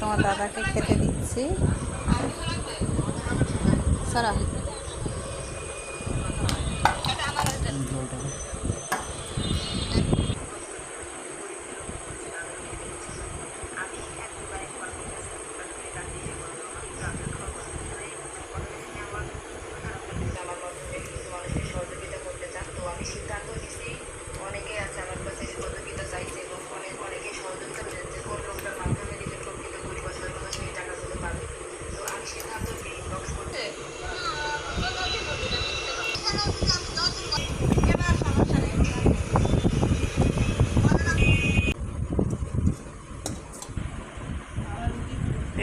তোমার দাদাকে খেতে দিচ্ছি। সারা।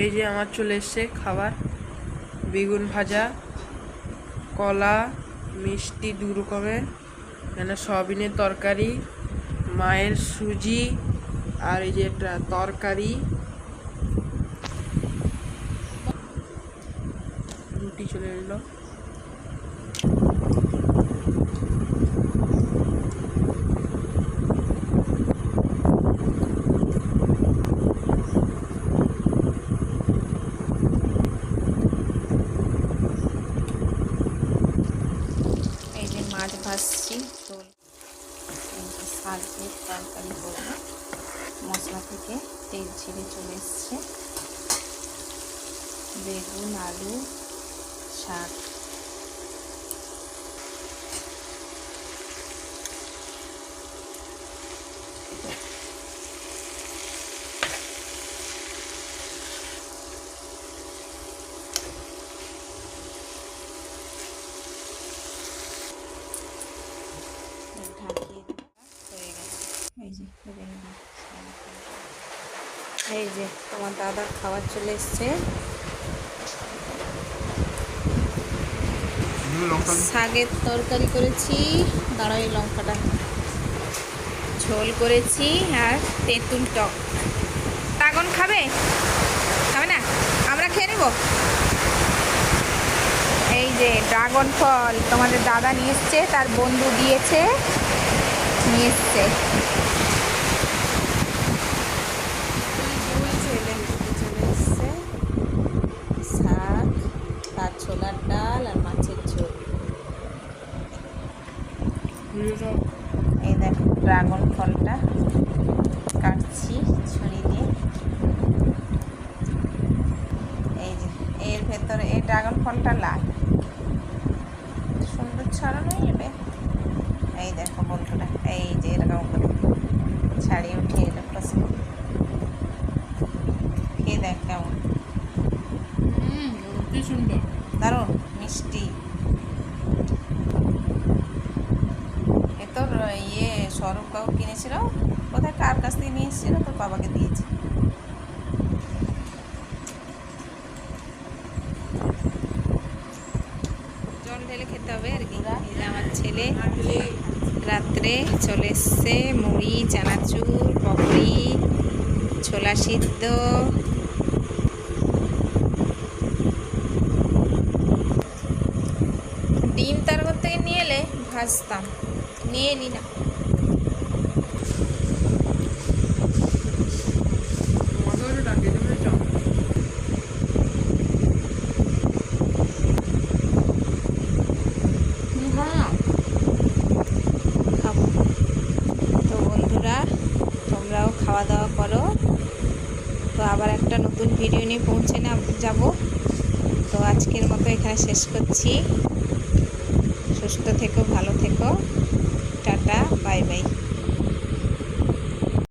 এই যে আমার চলে এসছে খাবার, বেগুন ভাজা, কলা, মিষ্টি দু রকমের, এখানে সয়াবিনের তরকারি, মায়ের সুজি, আর এই যে একটা তরকারি। রুটি চলে এলো এই যে মাছ ভাজছি তো যে তরকারি করব। মশলা থেকে তেল ছেড়ে চলে এসছে। বেগুন আলু শাক এই যে তোমার দাদার খাবার চলে এসছে। শাকের তরকারি করেছি দাঁড়াই লঙ্কাটা। ঝোল করেছি আর তেঁতুল টক। তাগন খাবে? খাবে না? আমরা খেয়ে নেব? এই যে ড্রাগন ফল তোমাদের দাদা নিয়ে এসছে তার বন্ধু দিয়েছে নিয়ে এসছে চলে চলে এসছে শাক তার ছোলার ডাল আর মাছের ঝোল এই দেখো ড্রাগন ফলটা কাটছি ছুরি দিয়ে। এই যে এর ভেতরে এই ড্রাগন ফলটা লাল। সুন্দর ছড়ানো যাবে। এই দেখো বন্ধুরা এই যে এরকম করে ছাড়িয়ে উঠিয়ে এলো পাশে খেয়ে দেখ কেমন। দারুণ মিষ্টি এ তোর ইয়ে স্বরূপ কাকু কিনেছিল? কোথায় কার কাছ থেকে নিয়ে এসেছিল তোর বাবাকে দিয়েছে। জল ঢেলে খেতে হবে আর কি। আমার ছেলে রাত্রে চলে এসছে, মুড়ি, চানাচুর, পকড়ি, ছোলা সিদ্ধ। ডিম তার থেকে নিয়ে এলে ভাজতাম। নিয়ে নি না। তোমরাও খাওয়া দাওয়া করো। তো আবার একটা নতুন ভিডিও নিয়ে পৌঁছে না যাব। তো আজকের মতো এখানে শেষ করছি। সুস্থ থেকো, ভালো থেকো। Tata bye bye.